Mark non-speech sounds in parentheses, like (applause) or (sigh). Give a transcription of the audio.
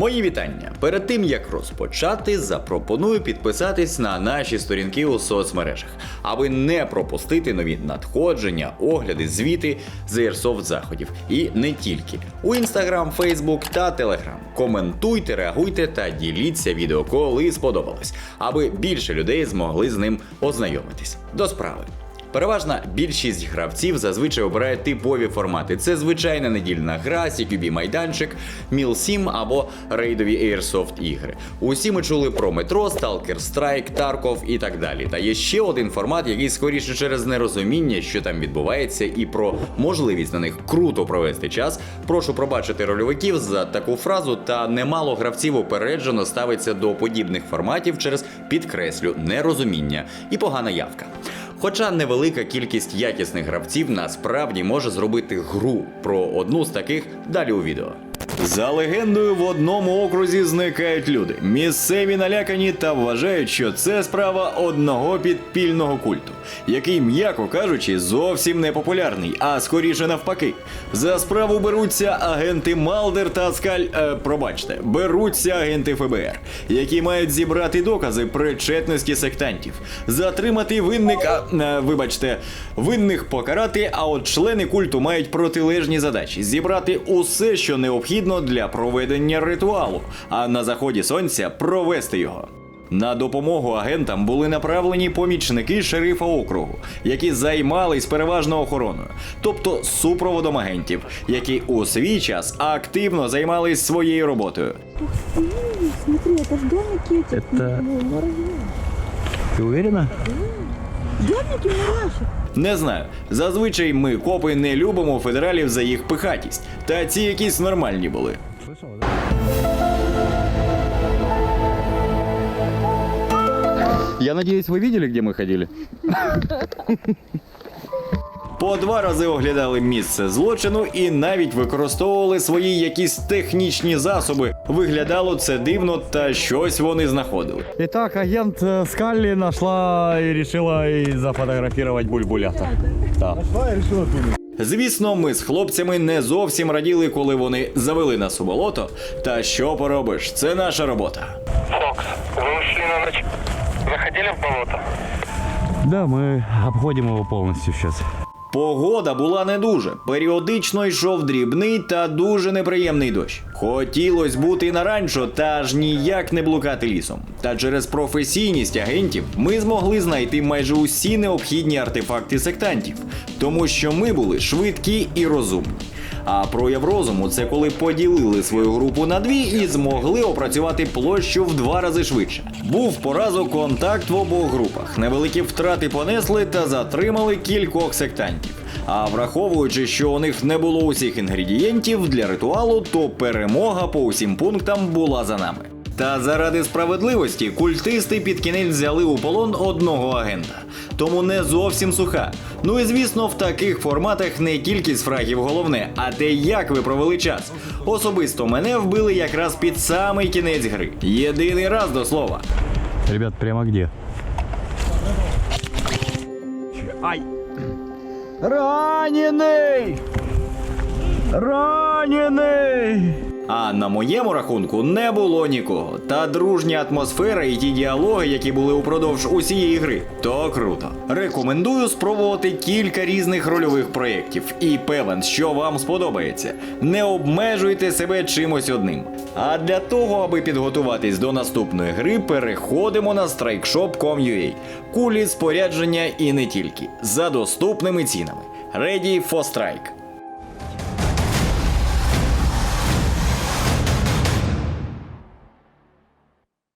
Мої вітання. Перед тим як розпочати, запропоную підписатись на наші сторінки у соцмережах, аби не пропустити нові надходження, огляди, звіти з Airsoft заходів. І не тільки у Instagram, Facebook та Telegram. Коментуйте, реагуйте та діліться відео, коли сподобалось, аби більше людей змогли з ним ознайомитись. До справи. Переважна більшість гравців зазвичай обирає типові формати. Це звичайна недільна гра, CQB майданчик, Міл 7 або рейдові Airsoft ігри. Усі ми чули про метро, Stalker Strike, Tarkov і так далі. Та є ще один формат, який скоріше через нерозуміння, що там відбувається, і про можливість на них круто провести час. Прошу пробачити рольовиків за таку фразу, та немало гравців упереджено ставиться до подібних форматів через підкреслю нерозуміння і погана явка. Хоча невелика кількість якісних гравців насправді може зробити гру про одну з таких далі у відео. За легендою, в одному окрузі зникають люди. Місцеві налякані та вважають, що це справа одного підпільного культу, який, м'яко кажучи, зовсім не популярний, а скоріше навпаки. За справу беруться агенти Малдер та Скаль. Е, пробачте, беруться агенти ФБР, які мають зібрати докази причетності сектантів, затримати винника, е, вибачте, винних покарати. А от члени культу мають протилежні задачі: зібрати усе, що необхідно для проведення ритуалу, а на заході сонця провести його. На допомогу агентам були направлені помічники шерифа округу, які займались переважно охороною, тобто супроводом агентів, які у свій час активно займались своєю роботою. Ух ты, смотри, это ж домики эти. Это- ну, муравьи. Ты уверена? Домики мурашек. Не знаю, зазвичай ми копи не любимо федералів за їх пихатість, та ці якісь нормальні були. Слышал, да? Я надеюсь, вы видели, где мы ходили? (laughs) По два рази оглядали місце злочину і навіть використовували свої якісь технічні засоби. Виглядало це дивно, та щось вони знаходили. Итак, агент э, Скалли нашла и решила и зафотографировать бульбулятор. Да. Звісно, ми з хлопцями не зовсім раділи, коли вони завели нас у болото. Та що поробиш, це наша робота. Фокс, вы ушли на ночь. Заходили в болото? да, мы обходим его полностью сейчас. Погода була не дуже. Періодично йшов дрібний та дуже неприємний дощ. Хотілось бути на ранчо та ж ніяк не блукати лісом. Та через професійність агентів ми змогли знайти майже усі необхідні артефакти сектантів, тому що ми були швидкі і розумні. А прояв розуму це коли поділили свою групу на дві і змогли опрацювати площу в два рази швидше. Був по разу контакт в обох групах. Невеликі втрати понесли та затримали кількох сектантів. А враховуючи, що у них не було усіх інгредієнтів для ритуалу, то перемога по усім пунктам була за нами. Та заради справедливості культисти під кінець взяли у полон одного агента. Тому не зовсім суха. Ну і звісно, в таких форматах не кількість фрагів головне, а те, як ви провели час. Особисто мене вбили якраз під самий кінець гри. Єдиний раз до слова. Ребят, прямо где? Ай! Раненый! Раненый! А на моєму рахунку не було нікого. Та дружня атмосфера і ті діалоги, які були упродовж усієї гри, то круто. Рекомендую спробувати кілька різних рольових проєктів і певен, що вам сподобається. Не обмежуйте себе чимось одним. А для того, аби підготуватись до наступної гри, переходимо на strikeshop.com.ua. Кулі, спорядження і не тільки за доступними цінами. Ready for Strike.